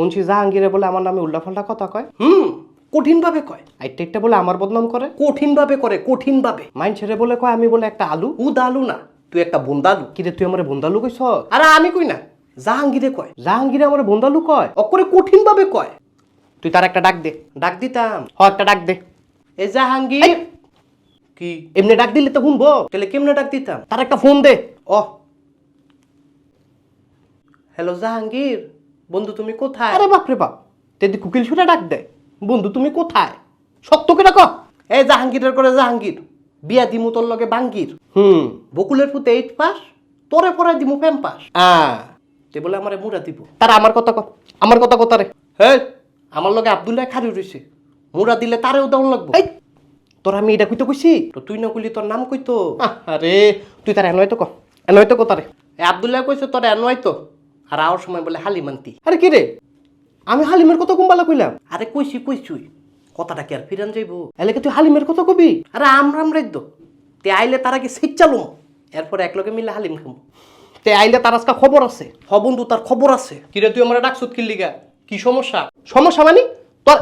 শুনছি জাহাঙ্গীরে বলে আমার নামে উল্টাপাল্টা কথা কয়। হুম কঠিন ভাবে কয়। আইটা একটা বলে আমার বদনাম করে? কঠিন ভাবে করে কঠিন ভাবে মাইন ছেড়ে বলে কয় আমি বলে একটা আলু? উদ আলু না তুই একটা বন্দালু। কিরে তুই আমার বন্দালু কইছ? আরে আমি কই না জাহাঙ্গীরে কয়। জাহাঙ্গীরে আমার বন্দালু কয়? অকরে কঠিন ভাবে কয়। তুই তার একটা ডাক দে। ডাক দিতাম। হ একটা ডাক দে। এ জাহাঙ্গীর। কি? এমনি ডাক দিলে তো শুনব। তাহলে কেমনে ডাক দিতাম? তার একটা ফোন দে। ও হ্যালো জাহাঙ্গীর। বন্ধু তুমি কোথায়? আরে বাপরে বাপ তেদি কুকিল ছুটা ডাক দে বন্ধু তুমি কোথায়? সত্য করে কহ এ জাহাঙ্গীরের করে জাহাঙ্গীর বিয়া দিমু তোর লগে বাঙ্গির। হুম। বকুলের পুতে এইট পাস তোরে পরে দিমু ফেম পাস আ। তে বলে আমারে মুড়া দিব। তার আমার কথা কহ আমার কথা কথা রে হে আমার লগে আব্দুল্লাহ খারি রইছে মুড়া দিলে তারেও দাউন লাগবো। এই তোর আমি এটা কইতে কইছি? তো তুই না কইলি তোর নাম কইতো? আরে তুই তার এনয় তো ক এনয় তো কথারে এ আব্দুল্লাহ কইছে তোর এনয় তো। আর আওয়ার সময় বলে হালিমান্তি আরে কি রে? আমি হালিমের কথা কুম্বালা কইলাম? আরে কইছি কইছুই কথাটা কি আর ফিরান যাইব? এলাকে তুই হালিমের কথা কবি? আরে আমরাম রাইদ্য। তে আইলে তারা কি সিট চালুম এরপরে একলগে মিলে হালিম খামু। তে আইলে তার আজকে খবর আছে। হ বন্ধু তার খবর আছে। কিরে তুই আমার ডাকসুত কিনলি গা? কি সমস্যা? সমস্যা মানে? তোর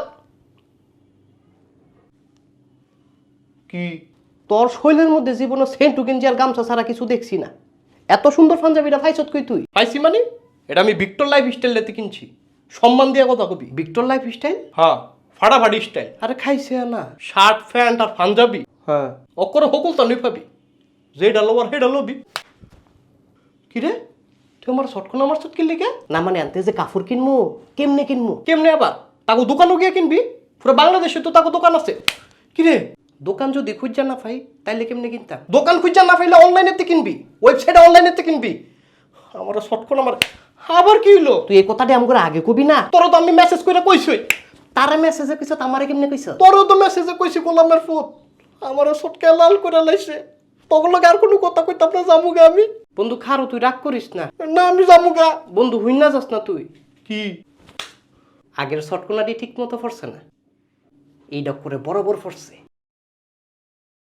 কি? তোর শৈলের মধ্যে জীবনে সেন্টু গেঞ্জি আর গামছা ছাড়া কিছু দেখছি না। এত সুন্দর পাঞ্জাবিটা ফাইছত কই তুই? পাইছি মানে? এটা আমি ভিক্টর লাইফ স্টাইল লেতে কিনছি। সম্মান দিয়া কথা কবি। ভিক্টর লাইফ স্টাইল হ্যাঁ ফাটাফাটি স্টাইল আরে খাইছে না। শার্ট প্যান্ট আর পাঞ্জাবি। হ্যাঁ। অকরে হকুল তা নই পাবি। যেটা লবার সেটা লবি। কি রে? তুই আমার শর্টখন আমার শর্ট কিনলি কে? না মানে আনতে যে কাপড় কিনবো কেমনে কিনবো কেমনে আবার? তাকে দোকানও গিয়ে কিনবি? পুরো বাংলাদেশে তো তাকে দোকান আছে। কি রে? দোকান যদি খুঁজা না পাই তাইলে কেমনে কিনতাম? দোকান খুঁজা না পাইলে অনলাইনেতে কিনবি। ওয়েবসাইটে অনলাইনেতে কিনবি। আমার শর্টখন আমার আবার কি হইল? তুই এই কথাটা আম করে আগে কবি না? তোর তো আমি মেসেজ করে কইছই তারা মেসেজে কইছ আমারে কেমনে কইছ? তোরও তো মেসেজে কইছি গোলামের ফুট আমারও সটকে লাল করে লাইছে। তখন আর কোনো কথা কইতাম না জামুগা আমি? বন্ধু খারো তুই রাগ করিস না। না আমি জামুগা বন্ধু হইন না যাস না তুই। কি? আগের শটকোনাটি ঠিক মতো পড়ছে না। এইটা করে বরাবর পড়ছে